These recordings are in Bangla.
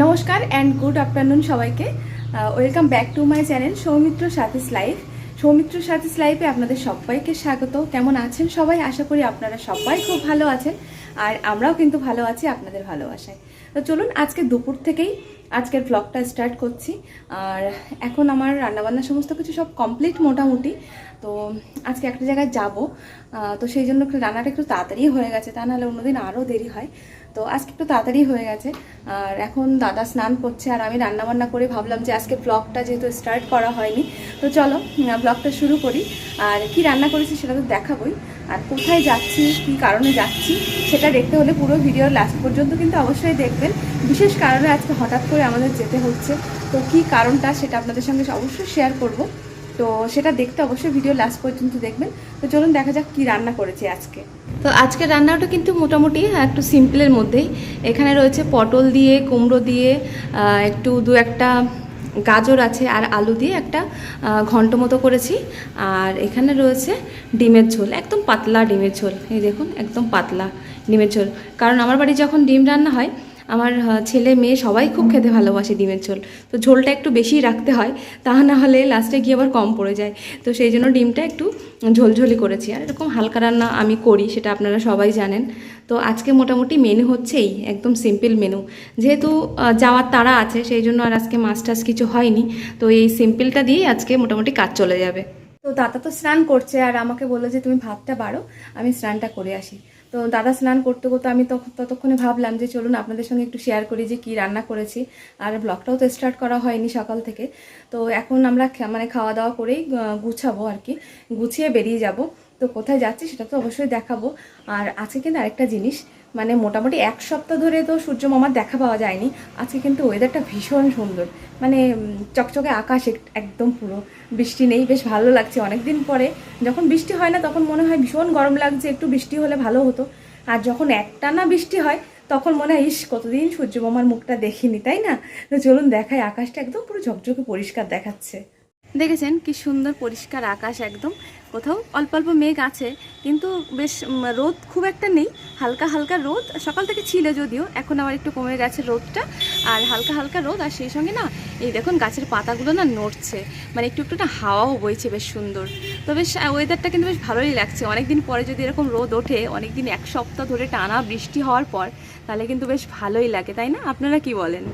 নমস্কার অ্যান্ড গুড আফটারনুন সবাইকে। Welcome back to my channel Soumitra Sathi's life Soumitra Sathi's লাইফে আপনাদের সবাইকে স্বাগত। কেমন আছেন সবাই? আশা করি আপনারা সবাই খুব ভালো আছেন। আর আমরাও কিন্তু ভালো আছি আপনাদের ভালোবাসায়। তো চলুন আজকে দুপুর থেকেই আজকের ব্লগটা স্টার্ট করছি। আর এখন আমার রান্নাবান্না সমস্ত কিছু সব কমপ্লিট মোটামুটি। তো আজকে একটা জায়গায় যাব। তো সেই জন্য রান্নাটা একটু তাড়াতাড়ি হয়ে গেছে। তা নাহলে অন্যদিন আরও দেরি হয়। তো আজকে একটু তাড়াতাড়ি হয়ে গেছে। আর এখন দাদা স্নান করছে আর আমি রান্নাবান্না করে ভাবলাম যে আজকে ব্লগটা যেহেতু স্টার্ট করা হয়নি, তো চলো ব্লগটা শুরু করি। আর কি রান্না করেছি সেটা তো দেখাবই। আর কোথায় যাচ্ছি, কি কারণে যাচ্ছি, সেটা দেখতে হলে পুরো ভিডিওর লাস্ট পর্যন্ত কিন্তু অবশ্যই দেখবেন। বিশেষ কারণে আজকে হঠাৎ করে আমাদের যেতে হচ্ছে। তো কি কারণটা সেটা আপনাদের সঙ্গে অবশ্যই শেয়ার করব। তো সেটা দেখতে অবশ্যই ভিডিও লাস্ট পর্যন্ত দেখবেন। তো চলুন দেখা যাক কি রান্না করেছি আজকে। তো আজকে রান্নাটা কিন্তু মোটামুটি একটু সিম্পলের মধ্যেই। এখানে রয়েছে পটল দিয়ে, কুমড়ো দিয়ে একটু দু একটা গাজর আছে আর আলু দিয়ে একটা ঘন্ট মতো করেছি। আর এখানে রয়েছে ডিমের ঝোল, একদম পাতলা ডিমের ঝোল। এই দেখুন, একদম পাতলা ডিমের ঝোল। কারণ আমার বাড়ি যখন ডিম রান্না হয় আমার ছেলে মেয়ে সবাই খুব খেতে ভালোবাসে ডিমের ঝোল। তো ঝোলটা একটু বেশি রাখতে হয়, তা না হলে লাস্টে গিয়ে আবার কম পড়ে যায়। তো সেই জন্য ডিমটা একটু ঝোলঝোলি করেছি। আর এরকম হালকা রান্না আমি করি, সেটা আপনারা সবাই জানেন। তো আজকে মোটামুটি মেনু হচ্ছেই, একদম সিম্পল মেনু যেহেতু যাওয়ার তারা আছে, সেই জন্য আর আজকে মাছ টাছ কিছু হয়নি। তো এই সিম্পলটা দিয়েই আজকে মোটামুটি কাজ চলে যাবে। তো দাদা তো স্নান করছে, আর আমাকে বলল যে তুমি ভাতটা বাড়ো, আমি স্নানটা করে আসি। তো দাদা স্নান করতে করতে আমি তখন ততক্ষণে ভাবলাম যে চলুন আপনাদের সঙ্গে একটু শেয়ার করি যে কী রান্না করেছি। আর ব্লগটাও তো স্টার্ট করা হয়নি সকাল থেকে। তো এখন আমরা মানে খাওয়া দাওয়া করেই গুছাবো আর কি। গুছিয়ে বেরিয়ে যাব। তো কোথায় যাচ্ছি সেটা তো অবশ্যই দেখাবো। আর আজকে কিন্তু আরেকটা জিনিস। মানে মোটামুটি এক সপ্তাহ ধরে তো সূর্য মামার দেখা পাওয়া যায়নি। আজকে কিন্তু ওয়েদারটা ভীষণ সুন্দর। মানে চকচকে আকাশ এক- একদম পুরো। বৃষ্টি নেই, বেশ ভালো লাগছে। অনেক দিন পরে যখন বৃষ্টি হয় না, তখন মনে হয় ভীষণ গরম লাগছে। একটু বৃষ্টি হলে ভালো হতো। আর যখন একটানা বৃষ্টি হয়, তখন মনে হয়, ইস, কতদিন সূর্য মামার মুখটা দেখিনি, তাই না? তো চলুন দেখায় আকাশটা একদম পুরো ঝকঝকে পরিষ্কার দেখাচ্ছে। দেখেছেন কি সুন্দর পরিষ্কার আকাশ একদম। কোথাও অল্প অল্প মেঘ আছে, কিন্তু বেশ রোদ খুব একটা নেই। হালকা হালকা রোদ, সকাল থেকে ছিল যদিও, এখন আবার একটু কমে গেছে রোদটা। আর হালকা হালকা রোদ, আর সেই সঙ্গে না, এই দেখুন গাছের পাতাগুলো না নড়ছে। মানে একটু একটু না হাওয়াও বইছে বেশ সুন্দর। তো বেশ ওয়েদারটা কিন্তু বেশ ভালোই লাগছে। অনেকদিন পরে যদি এরকম রোদ ওঠে, অনেকদিন এক সপ্তাহ ধরে টানা বৃষ্টি হওয়ার পর, তাহলে কিন্তু বেশ ভালোই লাগে, তাই না? আপনারা কি বলেন?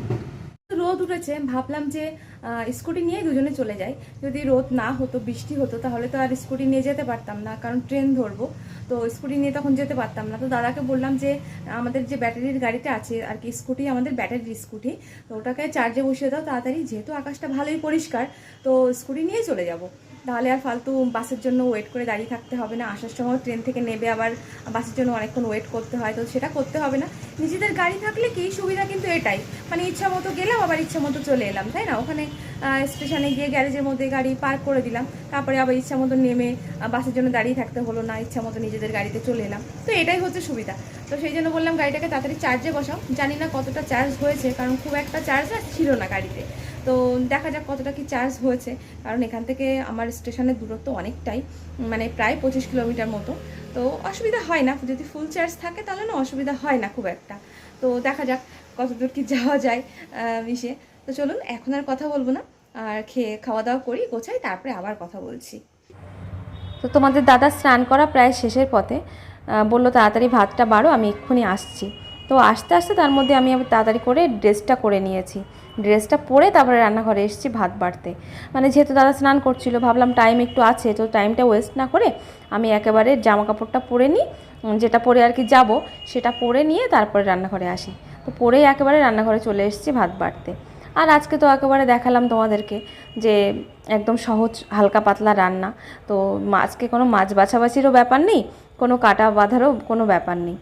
রোদ উঠেছে, ভাবলাম যে স্কুটি নিয়ে দুজনে চলে যাই। যদি রোদ না হতো, বৃষ্টি হতো, তাহলে তো আর স্কুটি নিয়ে যেতে পারতাম না, কারণ ট্রেন ধরবো। তো স্কুটি নিয়ে তখন যেতে পারতাম না। তো দাদাকে বললাম যে, আমাদের যে ব্যাটারির গাড়িটা আছে, আর কি স্কুটি, আমাদের ব্যাটারির স্কুটি, তো ওটাকে চার্জে বসিয়ে দাও, তাড়াতাড়ি, যেহেতু আকাশটা ভালোই পরিষ্কার, তো স্কুটি নিয়ে চলে যাব। তাহলে আর ফালতু বাসের জন্য ওয়েট করে দাঁড়িয়ে থাকতে হবে না। আসার সময় ট্রেন থেকে নেবে আবার বাসের জন্য অনেকক্ষণ ওয়েট করতে হয়, তো সেটা করতে হবে না। নিজেদের গাড়ি থাকলে কি সুবিধা কিন্তু এটাই। মানে ইচ্ছা মতো গেলাম, আবার ইচ্ছা মতো চলে এলাম, তাই না? ওখানে স্টেশনে গিয়ে গ্যারেজের মধ্যে গাড়ি পার্ক করে দিলাম। তারপরে আবার ইচ্ছা মতো নেমে বাসের জন্য দাঁড়িয়ে থাকতে হলো না, ইচ্ছা মতো নিজেদের গাড়িতে চলে এলাম। তো এটাই হচ্ছে সুবিধা। তো সেই জন্য বললাম গাড়িটাকে তাড়াতাড়ি চার্জে বসাও। জানি না কতটা চার্জ হয়েছে, কারণ খুব একটা চার্জ ছিল না গাড়িতে। তো দেখা যাক কতটা কি চার্জ হয়েছে। কারণ এখান থেকে আমার স্টেশনের দূরত্ব অনেকটাই মানে প্রায় পঁচিশ কিলোমিটার মতো। তো অসুবিধা হয় না, যদি ফুল চার্জ থাকে তাহলে না অসুবিধা হয় না খুব একটা। তো দেখা যাক কতদূর কি যাওয়া যায় মিশে। তো চলুন, এখন আর কথা বলব না। আর খেয়ে খাওয়া দাওয়া করি, গোছাই, তারপরে আবার কথা বলছি। তো তোমাদের দাদা স্নান করা প্রায় শেষের পথে বলল তাড়াতাড়ি ভাতটা বাড়ো, আমি এক্ষুনি আসছি। তো আসতে আসতে তার মধ্যে আমি তাড়াতাড়ি করে ড্রেসটা করে নিয়েছি। ড্রেসটা পরে তারপরে রান্নাঘরে এসেছি ভাত বাড়তে। মানে যেহেতু দাদা স্নান করছিল, ভাবলাম টাইম একটু আছে, তো টাইমটা ওয়েস্ট না করে আমি একেবারে জামা কাপড়টা পরে নিই। যেটা পরে আর কি যাব, সেটা পরে নিয়ে তারপরে রান্নাঘরে আসি। তো পরেই একেবারে রান্নাঘরে চলে এসেছি ভাত বাড়তে। আর আজকে তো একেবারে দেখালাম তোমাদেরকে যে একদম সহজ, হালকা পাতলা রান্না। তো আজকে কোনো মাছ বাছাবাছিরও ব্যাপার নেই, কোনো কাটা বাঁধারও কোনো ব্যাপার নেই।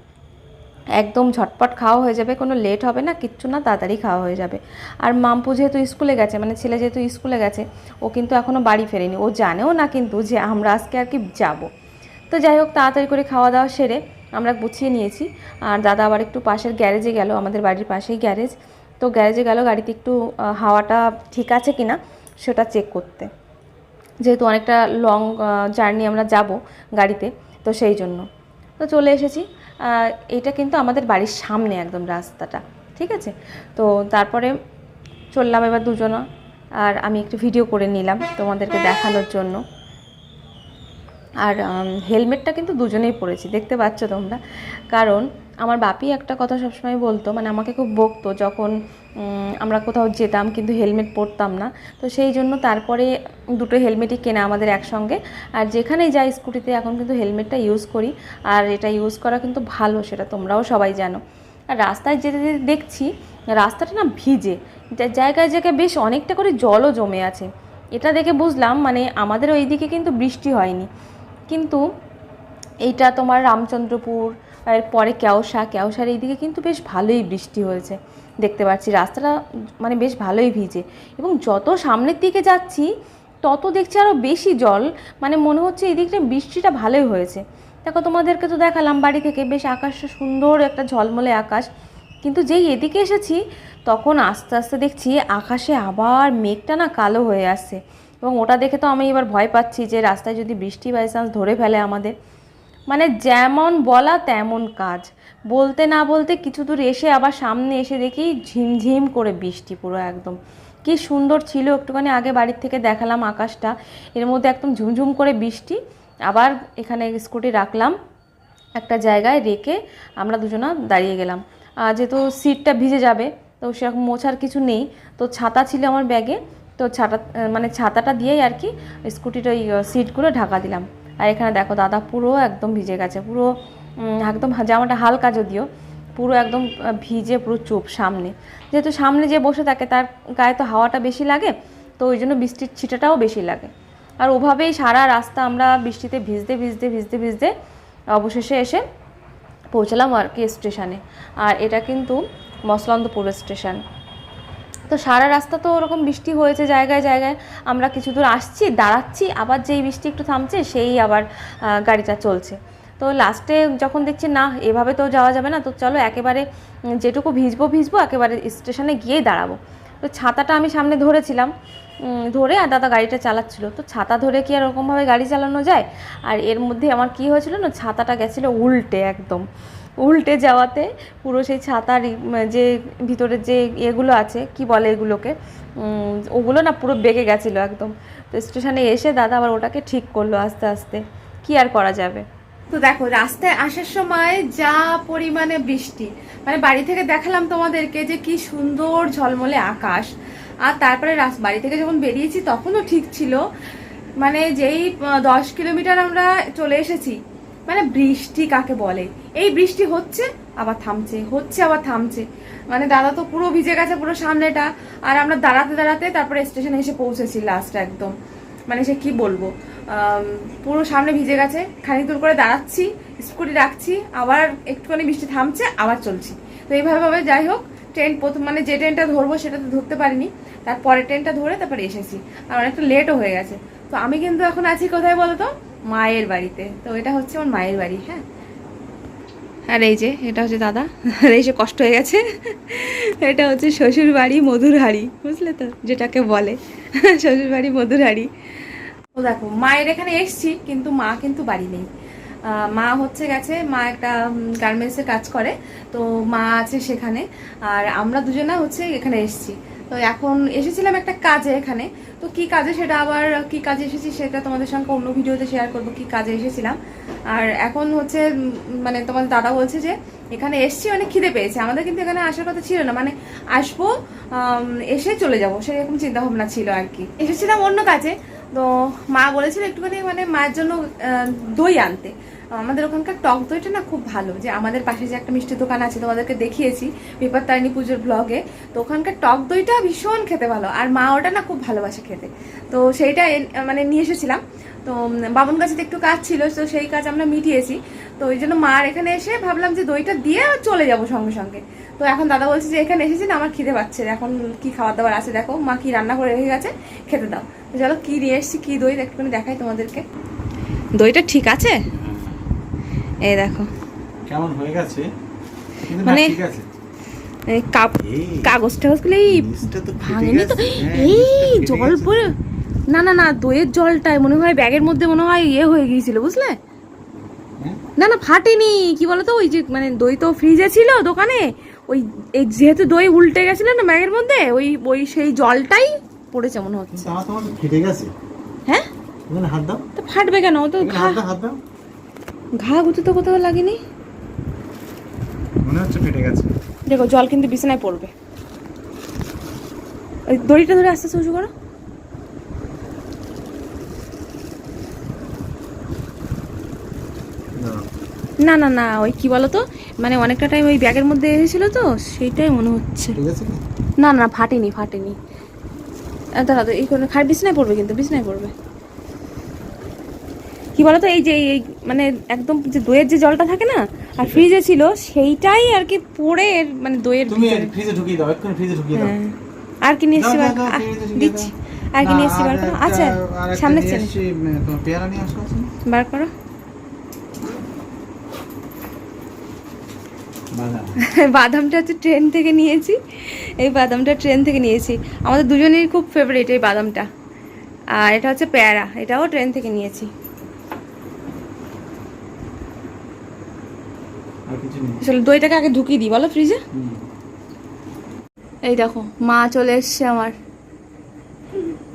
একদম ঝটপট খাওয়া হয়ে যাবে, কোনো লেট হবে না, কিচ্ছু না, তাড়াতাড়ি খাওয়া হয়ে যাবে। আর মাম্পু যেহেতু স্কুলে গেছে মানে ছেলে যেহেতু স্কুলে গেছে, ও কিন্তু এখনও বাড়ি ফেরেনি। ও জানেও না কিন্তু যে আমরা আজকে আর কি যাব। তো যাই হোক, তাড়াতাড়ি করে খাওয়া দাওয়া সেরে আমরা গুছিয়ে নিয়েছি। আর দাদা আবার একটু পাশের গ্যারেজে গেল, আমাদের বাড়ির পাশেই গ্যারেজ। তো গ্যারেজে গেল, গাড়িতে একটু হাওয়াটা ঠিক আছে কি না সেটা চেক করতে। যেহেতু অনেকটা লং জার্নি আমরা যাব গাড়িতে, তো সেই জন্য। তো চলে এসেছি। এটা কিন্তু আমাদের বাড়ির সামনে একদম রাস্তাটা, ঠিক আছে? তো তারপরে চললাম এবার দুজনা, আর আমি একটু ভিডিও করে নিলাম তোমাদেরকে দেখানোর জন্য। আর হেলমেটটা কিন্তু দুজনেই পরেছি, দেখতে পাচ্ছ তোমরা? কারণ আমার বাপি একটা কথা সবসময় বলতো মানে আমাকে খুব বকতো যখন আমরা কোথাও যেতাম কিন্তু হেলমেট পরতাম না। তো সেই জন্য তারপরে দুটো হেলমেটই কেনা আমাদের একসঙ্গে। আর যেখানেই যাই স্কুটিতে এখন কিন্তু হেলমেটটা ইউজ করি, আর এটা ইউজ করা কিন্তু ভালো, সেটা তোমরাও সবাই জানো। আর রাস্তায় যেতে যেতে দেখছি, রাস্তাটা না ভিজে জায়গায় জায়গায় বেশ অনেকটা করে জলও জমে আছে। এটা দেখে বুঝলাম মানে আমাদের ওইদিকে কিন্তু বৃষ্টি হয়নি। কিন্তু এইটা তোমার রামচন্দ্রপুর আর পরে কেওসা, কেওসার এইদিকে কিন্তু বেশ ভালোই বৃষ্টি হয়েছে। দেখতে পাচ্ছি রাস্তাটা মানে বেশ ভালোই ভিজে। এবং যত সামনের দিকে যাচ্ছি, তত দেখছি আরও বেশি জল। মানে মনে হচ্ছে এই দিকটা বৃষ্টিটা ভালোই হয়েছে। দেখো, তোমাদেরকে তো দেখালাম বাড়ি থেকে বেশ আকাশটা সুন্দর একটা ঝলমলে আকাশ। কিন্তু যেই এদিকে এসেছি, তখন আস্তে আস্তে দেখছি আকাশে আবার মেঘটা না কালো হয়ে আসছে। এবং ওটা দেখে তো আমি এবার ভয় পাচ্ছি যে রাস্তায় যদি বৃষ্টি বাই চান্স ধরে ফেলে আমাদের। মানে যেমন বলা তেমন কাজ। বলতে না বলতে কিছু দূর এসে আবার সামনে এসে দেখি ঝিমঝিম করে বৃষ্টি পুরো একদম। কি সুন্দর ছিল, একটুখানি আগে বাড়ির থেকে দেখালাম আকাশটা। এর মধ্যে একদম ঝুমঝুম করে বৃষ্টি। আবার এখানে স্কুটি রাখলাম একটা জায়গায় রেখে আমরা দুজনা দাঁড়িয়ে গেলাম। যেহেতু সিটটা ভিজে যাবে, তো সেরকম মোছার কিছু নেই। তো ছাতা ছিল আমার ব্যাগে, তো ছাতা মানে ছাতাটা দিয়েই আর কি স্কুটির ওই সিটগুলো ঢাকা দিলাম। আর এখানে দেখো দাদা পুরো একদম ভিজে গেছে, পুরো একদম জামাটা হালকা যদিও, পুরো একদম ভিজে পুরো চুপ সামনে। যেহেতু সামনে যে বসে থাকে তার গায়ে তো হাওয়াটা বেশি লাগে, তো ওই জন্য বৃষ্টির ছিটাটাও বেশি লাগে। আর ওভাবেই সারা রাস্তা আমরা বৃষ্টিতে ভিজতে ভিজতে ভিজতে ভিজতে অবশেষে এসে পৌঁছালাম আর কি স্টেশনে। আর এটা কিন্তু মসলন্দপুর স্টেশন। তো সারা রাস্তা তো ওরকম বৃষ্টি হয়েছে জায়গায় জায়গায়। আমরা কিছু দূর আসছি, দাঁড়াচ্ছি, আবার যেই বৃষ্টি একটু থামছে, সেই আবার গাড়িটা চলছে। তো লাস্টে যখন দেখছি, না, এভাবে তো যাওয়া যাবে না, তো চলো একেবারে যেটুকু ভিজবো ভিজবো, একেবারে স্টেশনে গিয়েই দাঁড়াবো। তো ছাতাটা আমি সামনে ধরেছিলাম ধরে আর দাদা গাড়িটা চালাচ্ছিল। তো ছাতা ধরে কি আর ওরকমভাবে গাড়ি চালানো যায়? আর এর মধ্যে আমার কি হয়েছিল না, ছাতাটা গেছিল উল্টে একদম। উল্টে যাওয়াতে পুরো সেই ছাতার যে ভিতরের যে এগুলো আছে, কি বলে এগুলোকে ওগুলো না পুরো বেঁকে গেছিল একদম। তো স্টেশনে এসে দাদা আবার ওটাকে ঠিক করল আস্তে আস্তে। কি আর করা যাবে? তো দেখো, রাস্তায় আসার সময় যা পরিমাণে বৃষ্টি মানে বাড়ি থেকে দেখালাম তোমাদেরকে যে কি সুন্দর ঝলমলে আকাশ। আর তারপরে বাড়ি থেকে যখন বেরিয়েছি তখনও ঠিক ছিল। মানে যেই দশ কিলোমিটার আমরা চলে এসেছি মানে বৃষ্টি কাকে বলে? এই বৃষ্টি হচ্ছে, আবার থামছে, হচ্ছে, আবার থামছে। মানে দাদা তো পুরো ভিজে গেছে পুরো সামনেটা, আর আমরা দাঁড়াতে দাঁড়াতে তারপরে স্টেশনে এসে পৌঁছেছি লাস্ট একদম। মানে সে কি বলব? পুরো সামনে ভিজে গেছে, খানিক দূর করে দাঁড়াচ্ছি স্কুটি রাখছি, আবার একটুখানি বৃষ্টি থামছে, আবার চলছি। তো এইভাবে ভাবে যাই হোক ট্রেন প্রথম মানে যে ট্রেনটা ধরবো সেটা তো ধরতে পারিনি, তারপরে ট্রেনটা ধরে তারপরে এসেছি। আর অনেকটা লেটও হয়ে গেছে। তো আমি কিন্তু এখন আছি কোথায় বলো তো মায়ের বাড়িতে। তো এটা হচ্ছে আমার মায়ের বাড়ি হ্যাঁ। আর এই যে, এটা হচ্ছে দাদা। এই যে কষ্ট হয়ে গেছে। এটা হচ্ছে শ্বশুর বাড়ি মধুর হাড়ি বুঝলে তো? যেটাকে বলে। শ্বশুর বাড়ি মধুর হাড়ি ও দেখো, মায়ের এখানে এসছি, কিন্তু মা কিন্তু বাড়ি নেই। মা হচ্ছে গেছে, মা একটা গার্মেন্টসে কাজ করে। তো মা আছে সেখানে। আর আমরা দুজনা হচ্ছে এখানে এসছি। তো এখন এসেছিলাম একটা কাজে এখানে। তো কি কাজে সেটা আবার, কি কাজে এসেছি সেটা তোমাদের সঙ্গে অন্য ভিডিওতে শেয়ার করব, কি কাজে এসেছিলাম। আর এখন হচ্ছে মানে তোমার দাদা বলছে যে, এখানে এসছি, অনেক খিদে পেয়েছে। আমাদের কিন্তু এখানে আসার কথা ছিল না মানে আসব এসে চলে যাব, সেরকম চিন্তা ভাবনা ছিল আর কি। এসেছিলাম অন্য কাজে, তো মা বলেছিল একটুখানি মানে মায়ের জন্য দই আনতে। আমাদের ওখানকার টক দইটা না খুব ভালো। যে আমাদের পাশে যে একটা মিষ্টি দোকান আছে তোমাদেরকে দেখিয়েছি পেপার তারিণী পুজোর ব্লগে তো ওখানকার টক দইটা ভীষণ খেতে ভালো আর মা ওটা না খুব ভালোবাসে খেতে। তো সেইটা মানে নিয়ে এসেছিলাম। তো উম, বামন গাছিতে একটু কাজ ছিল তো সেই কাজ আমরা মিটিয়েছি। তো ওই জন্য মার এখানে এসে ভাবলাম যে দইটা দিয়ে চলে যাব সঙ্গে সঙ্গে। তো এখন দাদা বলছে যে এখানে এসেছি না আমার খিদে পাচ্ছে। এখন কি খাবার দাবার আছে দেখো মা কি রান্না করে রেখে গেছে খেতে দাও। চলো কি নিয়ে এসেছি কি দই একটুখানি দেখাই তোমাদেরকে। দইটা ঠিক আছে? এই দেখো। কেমন হয়ে গেছে? মানে- ঠিক আছে। এই কাপ কাগজ টাগজগুলো এই ভাঙেনি তো? হ্যাঁ, এই জল না না না দইয়ের জলটাই মনে হয় ব্যাগের মধ্যে মনে হয় ইয়ে হয়ে গিয়েছিল বুঝলে? হ্যাঁ? না না ফাটেনি। কি বলতো ওই যে মানে দই তো ফ্রিজে ছিল দোকানে। ওই এই যেহেতু দই উল্টে গেছিল না ব্যাগের মধ্যে ওই ওই সেই জলটাই পড়েছে মনে হচ্ছে। ফেটে গেছে। হ্যাঁ? হাত দাও। তো ফাটবে কেন? ও তো ঘা হাত দাও। ঘা গুঁতো তো কোথাও লাগেনি? মনে হচ্ছে ফেটে গেছে। দেখো জল কিন্তু বিছানায় পড়বে। ওই দড়িটা ধরে আস্তে আস্তে উঁচু করো। না না না ওই কি বলতো? মানে অনেকটা টাইম ওই ব্যাগের মধ্যে এসেছিল তো সেইটাই মনে হচ্ছে। না না ফাটেনি ফাটেনি। দাঁড়া তো এই করে খাট বিছনায় পড়বে কিন্তু বিছনায় পড়বে। বলতো এই যে এই- মানে একদম যে দইয়ের যে জলটা থাকে না আর ফ্রিজে ছিল সেইটাই আর কি পড়ে মানে দইয়ের তুমি ফ্রিজে ঢুকিয়ে দাও এক্ষুনি ফ্রিজে ঢুকিয়ে দাও। হ্যাঁ। আর কি নিয়ে এসছি দাও, দাও, দাও, দিচ্ছি। আর কি না, নিয়ে এসছি বার করো? আচ্ছা সামনে চেনে পেয়ারা নিয়ে আসো বার করো। বাদাম। বাদামটা হচ্ছে ট্রেন থেকে নিয়েছি। এই বাদামটা ট্রেন থেকে নিয়েছি। আমাদের দুজনেরই খুব ফেভারিট এই বাদামটা। আর এটা হচ্ছে পেয়ারা এটাও ট্রেন থেকে নিয়েছি। আসলে দইটাকে আগে ঢুকিয়ে দিই বলো ফ্রিজে এই দেখো মা চলে এসছে আমার।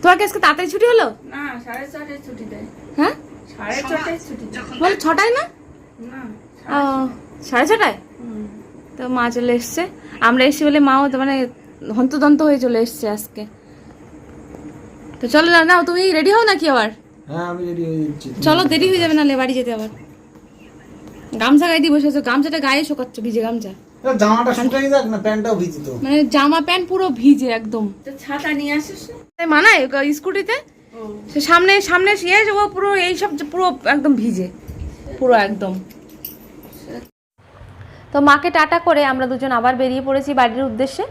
তোমার কি আজকে তাড়াতাড়ি ছুটি হলো? না সাড়ে ছটায় ছুটি দেয়। হ্যাঁ? সাড়ে ছটায় ছুটি বলো ছটায় না? সাড়ে ছটায়। তো মা চলে এসছে। আমরা এসছি বলে মাও তো মানে হন্তদন্ত হয়ে চলে এসছে আজকে। তো চলো না তুমি রেডি হও নাকি আবার? হ্যাঁ আমি রেডি হয়ে যাচ্ছি। চলো দেরি হয়ে যাবে নাহলে বাড়ি যেতে আবার। গামছা গায়ে দিয়ে বসেছো গামছাটা গায়ে শোকাচ্ছ ভিজে গামছা। জামাটা শুকাই যাক না প্যান্টটাও ভিজিত মানে জামা প্যান্ট পুরো ভিজে একদম। ছাতা নিয়ে আসিস তাই মানায় স্কুটিতে? সে সামনে সামনে ইয়ে ও পুরো এইসব পুরো একদম ভিজে। পুরো একদম। তো মাকে টাটা করে আমরা দুজন আবার বেরিয়ে পড়েছি বাড়ির উদ্দেশ্যে।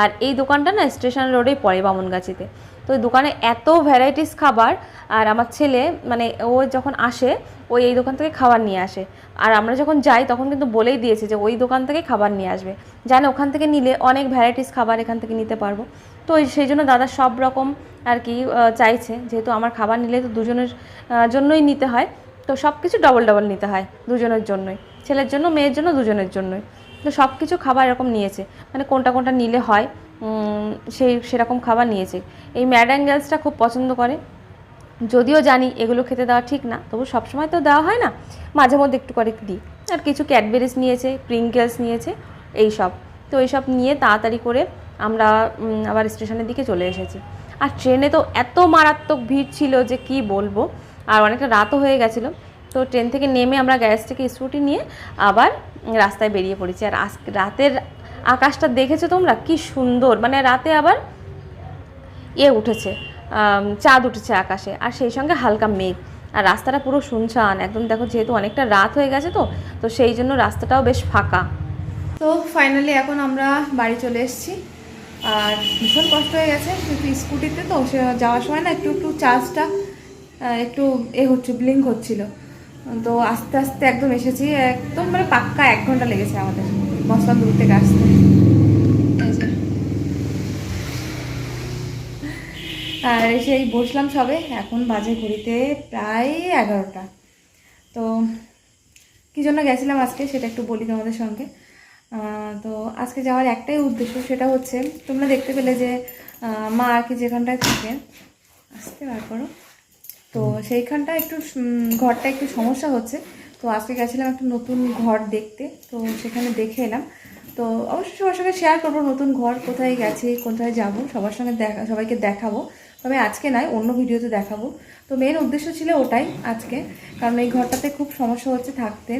আর এই দোকানটা না স্টেশন রোডেই পড়ে বামনগাছিতে। তো ওই দোকানে এত ভ্যারাইটিস খাবার আর আমার ছেলে মানে ও যখন আসে ওই, এই দোকান থেকে খাবার নিয়ে আসে। আর আমরা যখন যাই, তখন কিন্তু বলেই দিয়েছে যে ওই দোকান থেকে খাবার নিয়ে আসবে। জানে ওখান থেকে নিলে অনেক ভ্যারাইটিস খাবার এখান থেকে নিতে পারব। তো সেই জন্য দাদা সব রকম আর কি চাইছে। যেহেতু আমার খাবার নিলে তো দুজনের জন্যই নিতে হয়। তো সব কিছু ডবল ডবল নিতে হয় দুজনের জন্যই। ছেলের জন্য, মেয়ের জন্য, দুজনের জন্যই। তো সব কিছু খাবার এরকম নিয়েছে। মানে কোনটা কোনটা নিলে হয় সেই, সেরকম খাবার নিয়েছে। এই ম্যাডাম গার্লসটা খুব পছন্দ করে। যদিও জানি এগুলো খেতে দেওয়া ঠিক না, তবু সবসময় তো দেওয়া হয় না। মাঝে মধ্যে একটু করে দিই। আর কিছু ক্যাডবেরিজ নিয়েছে, প্রিঙ্কেলস নিয়েছে এই সব তো এইসব নিয়ে তাড়াতাড়ি করে আমরা আবার স্টেশনের দিকে চলে এসেছি। আর ট্রেনে তো এত মারাত্মক ভিড় ছিল যে কি বলব? আর অনেকটা রাতও হয়ে গেছিল। তো ট্রেন থেকে নেমে আমরা গ্যারেজ থেকে স্কুটি নিয়ে আবার রাস্তায় বেরিয়ে পড়েছি। আর রাতের আকাশটা দেখেছ তোমরা? কি সুন্দর! মানে রাতে আবার এ উঠেছে। চাঁদ উঠেছে আকাশে, আর সেই সঙ্গে হালকা মেঘ। আর রাস্তাটা পুরো শুনশান, একদম দেখো যেহেতু অনেকটা রাত হয়ে গেছে তো তো সেই জন্য রাস্তাটাও বেশ ফাঁকা। তো ফাইনালি এখন আমরা বাড়ি চলে এসেছি। আর ভীষণ কষ্ট হয়ে গেছে, কিন্তু স্কুটিতে তো সে যাওয়ার সময় না একটু একটু চার্জটা একটু এ হচ্ছে ব্লিঙ্ক হচ্ছিল। তো আস্তে আস্তে একদম এসেছি, একদম মানে পাক্কা এক ঘণ্টা লেগেছে আমাদের, মশলা দূর থেকে আসতে এই যে। আর সেই বসলাম সবে এখন বাজে ঘড়িতে প্রায় এগারোটা। তো কী জন্য গেছিলাম আজকে সেটা একটু বলি তোমাদের সঙ্গে। তো আজকে যাওয়ার একটাই উদ্দেশ্য সেটা হচ্ছে তোমরা দেখতে পেলে যে মা আর কি যেখানটায় থাকে আসতে বার করো। তো সেইখানটা একটু ঘরটা একটু সমস্যা হচ্ছে। তো আজকে গেছিলাম একটা নতুন ঘর দেখতে তো সেখানে দেখে এলাম। তো অবশ্যই সবার সঙ্গে শেয়ার করব নতুন ঘর কোথায় গেছে কোথায় যাব সবার সঙ্গে দেখা সবাইকে দেখাবো। তবে আজকে নয় অন্য ভিডিওতে দেখাবো। তো মেন উদ্দেশ্য ছিল ওটাই আজকে, কারণ এই ঘরটাতে খুব সমস্যা হচ্ছে থাকতে।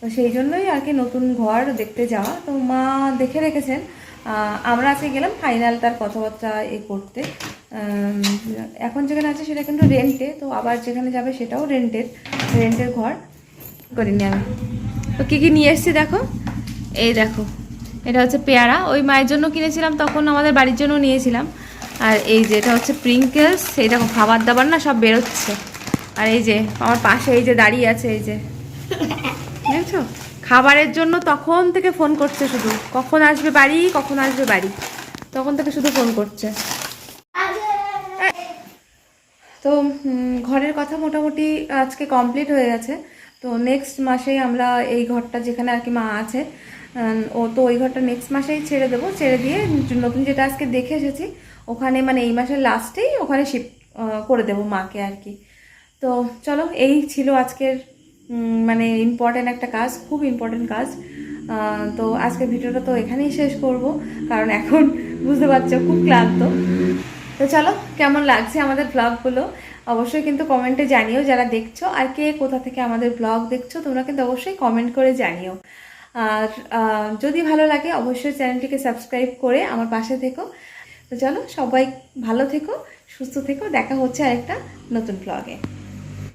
তো সেই জন্যই আর কি নতুন ঘর দেখতে যাওয়া। তো মা দেখে রেখেছেন আমরা আজকে গেলাম ফাইনাল তার কথাবার্তা এ করতে। এখন যেখানে আছে সেটা কিন্তু রেন্টে তো আবার যেখানে যাবে সেটাও রেন্টের রেন্টের ঘর করিনি আমি। তো কী কী নিয়ে এসেছি দেখো? এই দেখো, এটা হচ্ছে পেয়ারা। ওই মায়ের জন্য কিনেছিলাম, তখন আমাদের বাড়ির জন্য নিয়েছিলাম। আর এই যে এটা হচ্ছে প্রিঙ্কেলস দেখো খাবার দাবার না সব বেরোচ্ছে। আর এই যে আমার পাশে এই যে দাঁড়িয়ে আছে, এই যে। দেখছ? খাবারের জন্য তখন থেকে ফোন করছে শুধু। কখন আসবে বাড়ি, কখন আসবে বাড়ি। তখন থেকে শুধু ফোন করছে। তো ঘরের কথা মোটামুটি আজকে কমপ্লিট হয়ে গেছে। তো নেক্সট মাসেই আমরা এই ঘরটা যেখানে আর কি মা আছে ও তো ওই ঘরটা নেক্সট মাসেই ছেড়ে দেবো। ছেড়ে দিয়ে নতুন যেটা আজকে দেখে এসেছি ওখানে মানে এই মাসের লাস্টেই ওখানে শিফট করে দেবো মাকে আর কি। তো চলো, এই ছিল আজকের মানে ইম্পর্ট্যান্ট একটা কাজ, খুব ইম্পর্ট্যান্ট কাজ। তো আজকের ভিডিওটা তো এখানেই শেষ করব, কারণ এখন বুঝতে পারছ খুব ক্লান্ত। তো চলো, কেমন লাগছে আমাদের ব্লগগুলো অবশ্যই কিন্তু কমেন্টে জানিও যারা দেখছ, আর কে কোথা থেকে আমাদের ব্লগ দেখছ, তোমরা কিন্তু অবশ্যই কমেন্ট করে জানিও। আর যদি ভালো লাগে, অবশ্যই চ্যানেলটিকে সাবস্ক্রাইব করে আমার পাশে থেকো। তো চলো সবাই ভালো থেকো সুস্থ থেকো দেখা হচ্ছে আরেকটা নতুন ব্লগে